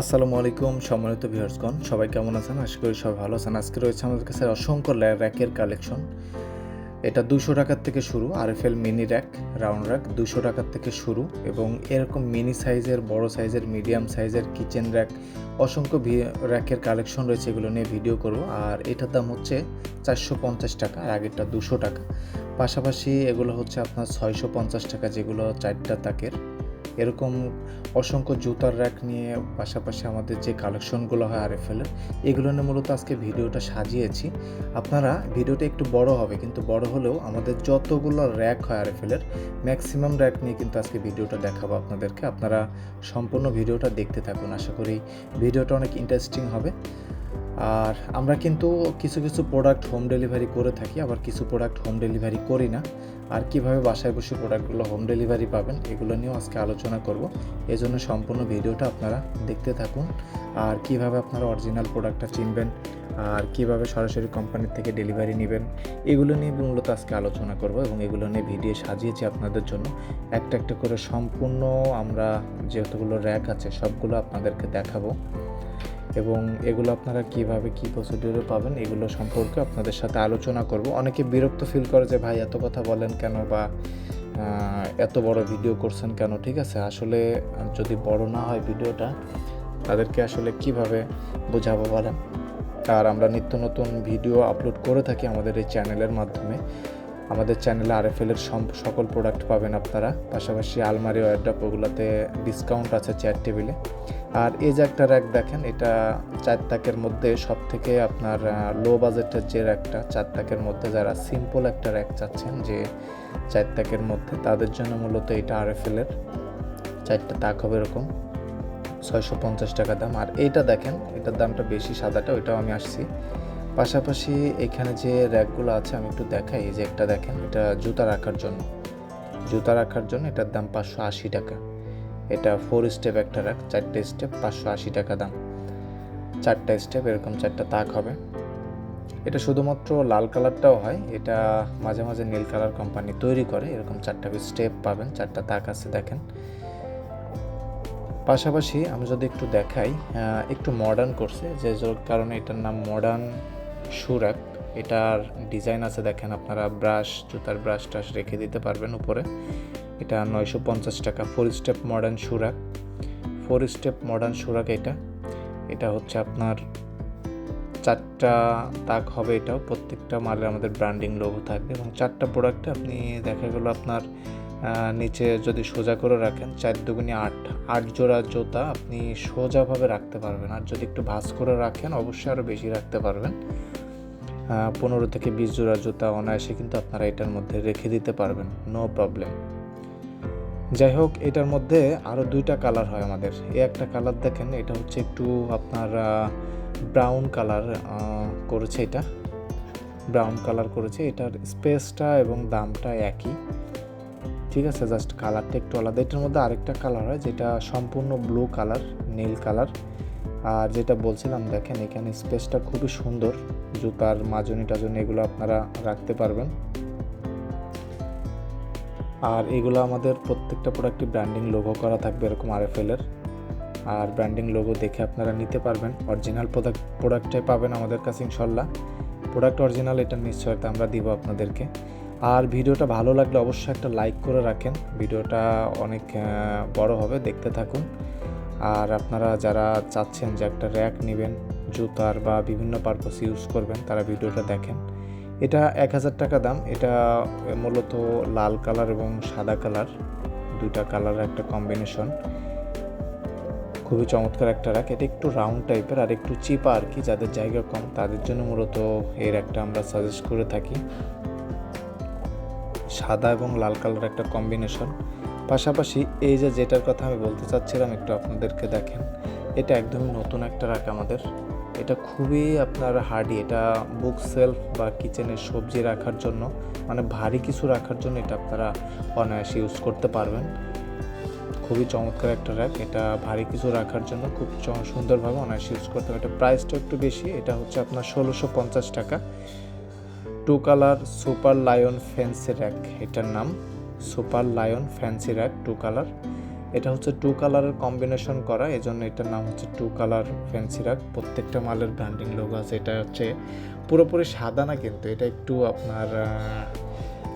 আসসালামু আলাইকুম সম্মানিত ভিউয়ার্সগণ, সবাই কেমন আছেন? আশা করি সবাই ভালো আছেন। আজকে রয়েছে আমাদের কাছে অসংখ্য র্যাকের কালেকশন এটা দুশো টাকার থেকে শুরু আর F L mini rack round rack দুশো টাকার থেকে শুরু এবং এরকম মিনি সাইজের বড় সাইজের মিডিয়াম সাইজের কিচেন র্যাক অসংখ্য র্যাকের কালেকশন রয়েছে এগুলো নিয়ে ভিডিও করব। আর এটার দাম হচ্ছে চারশো পঞ্চাশ টাকা, আর আগেরটা দুশো টাকা। পাশাপাশি এগুলো হচ্ছে আপনার ছয়শো পঞ্চাশ টাকা, যেগুলো চারটা তাকের। এরকম অসংখ্য জুতার র্যাক নিয়ে পাশাপাশি আমাদের যে কালেকশনগুলো হয় আরএফএলের এগুলো নিয়ে মূলত আজকে ভিডিওটা সাজিয়েছি। আপনারা ভিডিওটা একটু বড় হবে, কিন্তু বড় হলেও আমাদের যতগুলো র্যাক হয় আরএফএলের ম্যাক্সিমাম র্যাক নিয়ে কিন্তু আজকে ভিডিওটা দেখাবো আপনাদেরকে। আপনারা সম্পূর্ণ ভিডিওটা দেখতে থাকুন। আশা করি ভিডিওটা অনেক ইন্টারেস্টিং হবে। আর আমরা কিন্তু কিছু কিছু প্রোডাক্ট হোম ডেলিভারি করে থাকি, আবার কিছু প্রোডাক্ট হোম ডেলিভারি করি না। আর কীভাবে বাসায় বসে প্রোডাক্টগুলো হোম ডেলিভারি পাবেন, এগুলো নিয়েও আজকে আলোচনা করব। এই জন্য সম্পূর্ণ ভিডিওটা আপনারা দেখতে থাকুন। আর কীভাবে আপনারা অরিজিনাল প্রোডাক্টটা চিনবেন, আর কীভাবে সরাসরি কোম্পানির থেকে ডেলিভারি নেবেন, এগুলো নিয়ে মূলত আজকে আলোচনা করব এবং এগুলো নিয়ে ভিডিও সাজিয়েছি আপনাদের জন্য। একটা একটা করে সম্পূর্ণ আমরা যেহেতুগুলো র্যাক আছে, সবগুলো আপনাদেরকে দেখাবো। এবং এগুলো আপনারা কীভাবে, কি প্রসিডিউরে পাবেন, এগুলো সম্পর্কে আপনাদের সাথে আলোচনা করব। অনেকে বিরক্ত ফিল করে যে, ভাই, এত কথা বলেন কেন? বা এত বড় ভিডিও করছেন কেন? ঠিক আছে? আসলে যদি বড় না হয় ভিডিওটা তাদেরকে আসলে কীভাবে বোঝাবো বলেন? আর আমরা নিত্য নতুন ভিডিও আপলোড করে থাকি আমাদের এই চ্যানেলের মাধ্যমে। আমাদের চ্যানেলে আরএফএল এর সম- সকল প্রোডাক্ট পাবেন আপনারা। পাশাপাশি আলমারি ওয়ারড্রপ ওগুলোতে ডিসকাউন্ট আছে চেয়ার টেবিলে আর এই যে একটা র্যাক দেখেন, এটা চার তাকের মধ্যে সব থেকে আপনার লো বাজেটের যে র্যাকটা চার তাকের মধ্যে যারা সিম্পল একটা র্যাক চাচ্ছেন যে চার তাকের মধ্যে, তাদের জন্য মূলত এটা আরএফএল এর চারটা তাক হবে এরকম, ছয়শো পঞ্চাশ টাকা দাম। আর এইটা দেখেন, এটার দামটা বেশি সাদাটা, ওইটাও আমি আসছি। পাশাপাশি এখানে যে র্যাকগুলো আছে, আমি একটু দেখাই। এই যে একটা দেখেন, এটা জুতা রাখার জন্য। জুতা রাখার জন্য এটার দাম পাঁচশো আশি টাকা। এটা ফোর স্টেপ একটা রাখ চারটে স্টেপ পাঁচশো আশি টাকা দাম। চারটা স্টেপ এরকম চারটা তাক হবে। এটা শুধুমাত্র লাল কালারটাও হয়, এটা মাঝে মাঝে নীল কালার কোম্পানি তৈরি করে, এরকম চারটা স্টেপ পাবেন, চারটা তাক আছে দেখেন। পাশাপাশি আমি যদি একটু দেখাই একটু মডার্ন করছে, যে কারণে এটার নাম মডার্ন সুরাক এটার ডিজাইন আছে দেখেন আপনারা ব্রাশ জুতার ব্রাশ টাশ রেখে দিতে পারবেন উপরে। এটা নয়শো পঞ্চাশ টাকা। ফোর স্টেপ মডার্ন সুরাক। ফোর স্টেপ মডার্ন সুরাক এটা। এটা হচ্ছে আপনার চারটা তাক হবে এটাও। প্রত্যেকটা মালে আমাদের ব্র্যান্ডিং লোগো থাকবে এবং চারটা প্রোডাক্টে আপনি দেখা গেলো আপনার নিচে যদি সোজা করে রাখেন, চার দুগুনি আট। আট জোড়া জুতা আপনি সোজাভাবে রাখতে পারবেন। আর যদি একটু ভাঁজ করে রাখেন, অবশ্যই আরও বেশি রাখতে পারবেন। পনেরো থেকে বিশ জোড়া জুতা অনায়াসে কিন্তু আপনারা এটার মধ্যে রেখে দিতে পারবেন। নো প্রবলেম যাই হোক, এটার মধ্যে আরও দুইটা কালার হয় আমাদের। এই একটা কালার দেখেন, এটা হচ্ছে একটু আপনার ব্রাউন কালার করেছে এটা। ব্রাউন কালার করেছে, এটার স্পেসটা এবং দামটা একই। ঠিক আছে জাস্ট কালারটা একটু আলাদা। এটার মধ্যে আরেকটা কালার হয়, যেটা সম্পূর্ণ ব্লু কালার নীল কালার আর যেটা বলছিলাম, দেখেন এখানে স্পেসটা খুবই সুন্দর। জুতার মাজনি টাজনি এগুলো আপনারা রাখতে পারবেন। আর এগুলো আমাদের প্রত্যেকটা প্রোডাক্টই ব্র্যান্ডিং লোগো করা থাকবে এরকম আরএফএল এর। আর ব্র্যান্ডিং লোগো দেখে আপনারা নিতে পারবেন। অরিজিনাল প্রোডাক্ট প্রোডাক্টটাই পাবেন আমাদের কাছে ইনশাল্লাহ। প্রোডাক্ট অরিজিনাল এটার নিশ্চয়তা আমরা দিব আপনাদেরকে। আর ভিডিওটা ভালো লাগলে অবশ্যই একটা লাইক করে রাখেন। ভিডিওটা অনেক বড় হবে, দেখতে থাকুন। আর আপনারা যারা চাচ্ছেন যে একটা র্যাক নেবেন, জুতার বা বিভিন্ন পারপাস ইউজ করবেন, তারা ভিডিওটা দেখেন। এটা এক হাজার টাকা দাম। এটা মূলত লাল কালার এবং সাদা কালার। দুইটা কালার, একটা কম্বিনেশন খুবই চমৎকার একটা র্যাক এটা একটু রাউন্ড টাইপের আর একটু চিপা আর কি, যাদের জায়গা কম, তাদের জন্য মূলত এর একটা আমরা সাজেস্ট করে থাকি। সাদা এবং লাল কালার একটা কম্বিনেশন পাশাপাশি এই যে যেটার কথা আমি বলতে চাচ্ছিলাম, একটু আপনাদেরকে দেখেন। এটা একদমই নতুন একটা রাখ আমাদের। এটা খুবই আপনার হার্ডি এটা বুক সেলফ বা কিচেনের সবজি রাখার জন্য মানে ভারী কিছু রাখার জন্য এটা আপনারা অনায়াসে ইউজ করতে পারবেন। খুবই চমৎকার একটা র্যাক এটা ভারী কিছু রাখার জন্য খুব সুন্দরভাবে অনায়াসে ইউজ করতে হবে। এটা প্রাইসটা একটু বেশি, এটা হচ্ছে আপনার ষোলোশো পঞ্চাশ টাকা। Two colour super lion fancy rack এটার নাম। Super lion fancy rack two colour এটা হচ্ছে টু কালারের কম্বিনেশন করা এই জন্য এটার নাম হচ্ছে টু কালার ফ্যান্সি রাগ প্রত্যেকটা মালের ব্র্যান্ডিং লোগো আছে। এটা হচ্ছে পুরোপুরি সাদা না কিন্তু, এটা একটু আপনার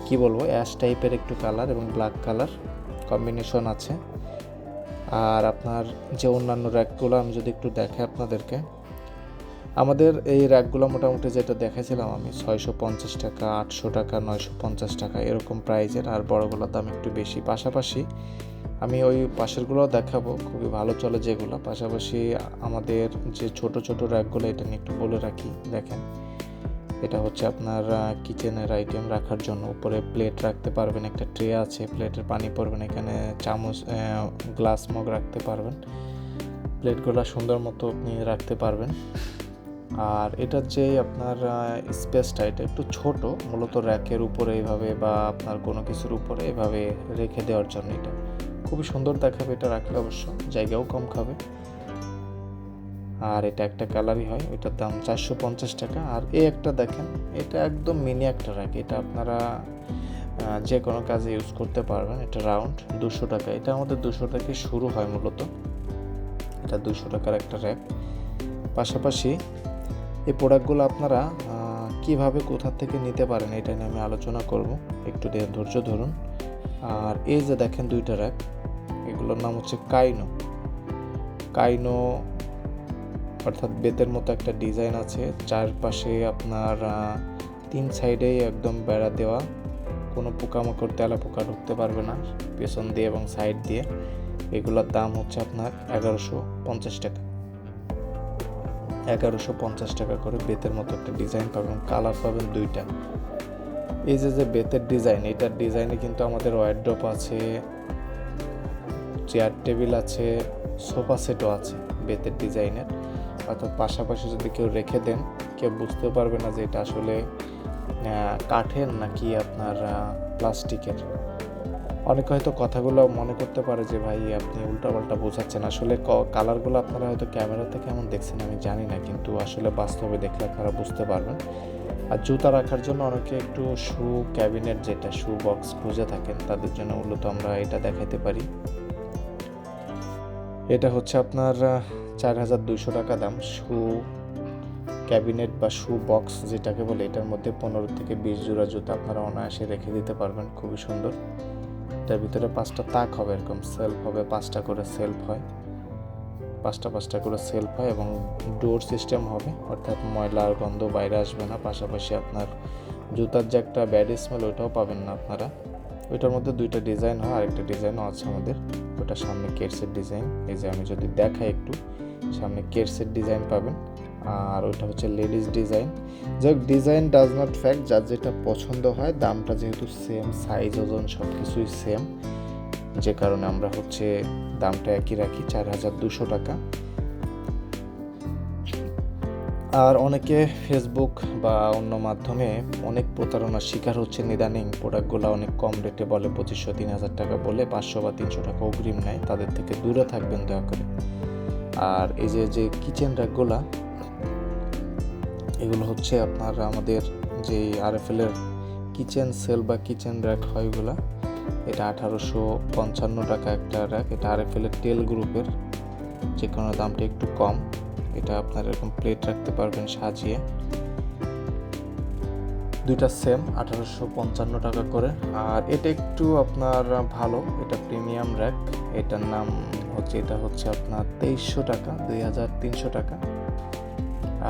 কি বলব অ্যাশ টাইপের একটু কালার এবং ব্ল্যাক কালার কম্বিনেশন আছে। আর আপনার যে অন্যান্য র্যাকগুলো আমি যদি একটু দেখাই আপনাদেরকে। আমাদের এই র্যাকগুলো মোটামুটি যেটা দেখেছিলাম আমি ছয়শো পঞ্চাশ টাকা, আটশো টাকা, নয়শো পঞ্চাশ টাকা এরকম প্রাইজের আর বড়গুলোর দাম একটু বেশি। পাশাপাশি আমি ওই পাশেরগুলো দেখাবো, খুবই ভালো চলে যেগুলো। পাশাপাশি আমাদের যে ছোট ছোট র্যাকগুলো এটা নিয়ে একটু বলে রাখি, দেখেন। এটা হচ্ছে আপনার কিচেনের আইটেম রাখার জন্য। উপরে প্লেট রাখতে পারবেন, একটা ট্রে আছে প্লেটের পানি পড়বেন, এখানে চামচ গ্লাস মগ রাখতে পারবেন। প্লেটগুলো সুন্দর মতো আপনি রাখতে পারবেন। আর এটার যে আপনার স্পেসটা এটা একটু ছোট, মূলত র্যাকের উপরে এইভাবে বা আপনার কোনো কিছুর উপরে এভাবে রেখে দেওয়ার জন্য এটা। খুবই সুন্দর দেখাবে এটা রাখলে অবশ্য, জায়গাও কম খাবে। আর এটা একটা কালারই হয়, এটার দাম চারশো পঞ্চাশ টাকা। আর এই একটা দেখেন, এটা একদম মিনি একটা র্যাক এটা আপনারা যে কোনো কাজে ইউজ করতে পারবেন। এটা রাউন্ড দুশো টাকা, এটা আমাদের দুশো থেকে শুরু হয় মূলত। এটা দুশো টাকার একটা র্যাক পাশাপাশি এই প্রোডাক্টগুলো আপনারা কীভাবে কোথা থেকে নিতে পারেন এটা নিয়ে আমি আলোচনা করব। একটু ধৈর্য ধরুন। আর এই যে দেখেন দুইটা র্যাক এগুলোর নাম হচ্ছে কাইনো। কাইনো অর্থাৎ বেতের মতো একটা ডিজাইন আছে। চারপাশে আপনার তিন সাইডেই একদম বেড়া দেওয়া। কোনো পোকামাকড় তেলা পোকা ঢুকতে পারবে না। পেছন দিয়ে এবং সাইড দিয়ে। এগুলোর দাম হচ্ছে আপনার এগারোশো পঞ্চাশ টাকা। এগারোশো পঞ্চাশ টাকা করে বেতের মতো একটা ডিজাইন পাবেন, কালার পাবেন দুইটা। এই যে যে বেতের ডিজাইন, এটার ডিজাইনে কিন্তু আমাদের ওয়ার্ড্রপ আছে চেয়ার টেবিল আছে সোফা সেটও আছে বেতের ডিজাইনের। অর্থাৎ পাশাপাশি যদি কেউ রেখে দেন, কেউ বুঝতেও পারবে না যে এটা আসলে কাঠের নাকি আপনার প্লাস্টিকের অনেকে হয়তো কথাগুলো মনে করতে পারে যে, ভাই, আপনি উল্টাপাল্টা বোঝাচ্ছেন। আসলে কালারগুলো আপনারা হয়তো ক্যামেরাতে কেমন দেখছেন আমি জানি না, কিন্তু আসলে বাস্তবে দেখলে আপনারা বুঝতে পারবেন। আর জুতা রাখার জন্য অনেকে একটু শু ক্যাবিনেট যেটা শু বক্স খুঁজে থাকেন, তাদের জন্য মূলত আমরা এটা দেখাতে পারি। এটা হচ্ছে আপনার চার হাজার দুইশো টাকা দাম। শু ক্যাবিনেট বা শু বক্স যেটাকে বলে, এটার মধ্যে পনেরো থেকে বিশ জোড়া জুতা আপনারা অনায়াসে রেখে দিতে পারবেন। খুবই সুন্দর। এটার ভিতরে পাঁচটা তাক হবে এরকম সেলফ হবে, পাঁচটা করে সেলফ হয়। পাঁচটা পাঁচটা করে সেলফ হয় এবং ডোর সিস্টেম হবে, অর্থাৎ ময়লা আর গন্ধ বাইরে আসবে না। পাশাপাশি আপনার জুতার যে একটা ব্যাড স্মেল ওইটাও পাবেন না আপনারা। ওইটার মধ্যে দুইটা ডিজাইন হয়, আরেকটা ডিজাইনও আছে আমাদের। ওটা সামনে কেটসের ডিজাইন এই যে আমি যদি দেখাই একটু, সামনে কেটসের ডিজাইন পাবেন। আর ওইটা হচ্ছে লেডিস ডিজাইন। যাই ডিজাইন ডাজ নট ফ্যাক্ট যার যেটা পছন্দ হয়, দামটা যেহেতু সেম সাইজ ওজন সব কিছুই সেম যে কারণে আমরা হচ্ছে দামটা একই রাখি, চার হাজার দুশো টাকা। আর অনেকে ফেসবুক বা অন্য মাধ্যমে অনেক প্রতারণার শিকার হচ্ছে নিদানিং প্রোডাক্টগুলো অনেক কম রেটে বলে, পঁচিশশো তিন হাজার টাকা বলে, পাঁচশো বা তিনশো টাকা অগ্রিম নেয়। তাদের থেকে দূরে থাকবেন দয়া করে। আর এই যে যে কিচেন র্যাকগুলা এগুলো হচ্ছে আপনার আমাদের যে আরএফএলের কিচেন সেল বা কিচেন র্যাক হয় এগুলা এটা আঠারোশো পঞ্চান্ন টাকা একটা র্যাক এটা আরএফএলের টেল গ্রুপের যে কোনো দামটা একটু কম। এটা আপনার এরকম প্লেট রাখতে পারবেন সাজিয়ে। দুইটা সেম আঠারোশো পঞ্চান্ন টাকা করে। আর এটা একটু আপনার ভালো, এটা প্রিমিয়াম র্যাক এটার নাম হচ্ছে, এটা হচ্ছে আপনার তেইশশো টাকা, দুই হাজার তিনশো টাকা।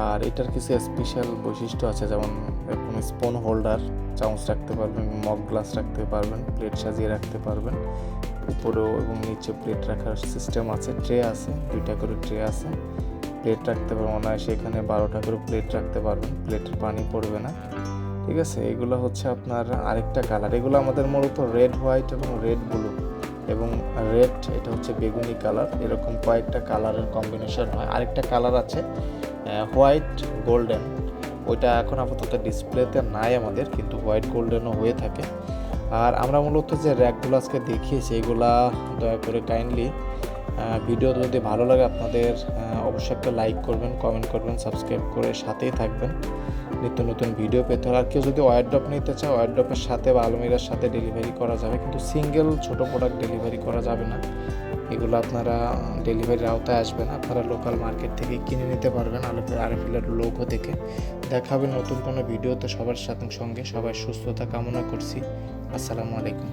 আর এটার কিছু স্পেশাল বৈশিষ্ট্য আছে, যেমন এরকম স্পুন হোল্ডার চামচ রাখতে পারবেন মগ গ্লাস রাখতে পারবেন প্লেট সাজিয়ে রাখতে পারবেন, উপরেও এবং নিচে প্লেট রাখার সিস্টেম আছে ট্রে আছে, দুইটা করে ট্রে আছে প্লেট রাখতে পারবেন, অনায়াসে এখানে বারোটা করে প্লেট রাখতে পারবেন প্লেটের পানি পড়বে না, ঠিক আছে? এগুলো হচ্ছে আপনার আরেকটা কালার এগুলো আমাদের মূলত রেড হোয়াইট এবং রেড ব্লু এবং রেড এটা হচ্ছে বেগুনি কালার এরকম কয়েকটা কালারের কম্বিনেশন হয়। আরেকটা কালার আছে হোয়াইট গোল্ডেন। ওইটা এখন আপাতত ডিসপ্লেতে নাই আমাদের, কিন্তু হোয়াইট গোল্ডেনও হয়ে থাকে। আর আমরা মূলত যে র্যাকগুলো আজকে দেখিয়েছি, এগুলা দয়া করে কাইন্ডলি ভিডিও যদি ভালো লাগে আপনাদের অবশ্যই একটা লাইক করবেন, কমেন্ট করবেন, সাবস্ক্রাইব করে সাথেই থাকবেন। নিত্য নতুন ভিডিও পেতে হলে। আর কেউ যদি ওয়ারড্রপ নিতে চায়, ওয়ারড্রপের সাথে বা আলমিরার সাথে ডেলিভারি করা যাবে, কিন্তু সিঙ্গেল ছোট প্রোডাক্ট ডেলিভারি করা যাবে না। এগুলো আপনারা ডেলিভারির আওতায় আসবেন। আপনারা লোকাল মার্কেট থেকে কিনে নিতে পারবেন আরএফএল আরএফএলের লোগো থেকে দেখা। হবে নতুন কোনো ভিডিওতে সবার সাথে সঙ্গে সবাই সুস্থতা কামনা করছি। আসসালামু আলাইকুম।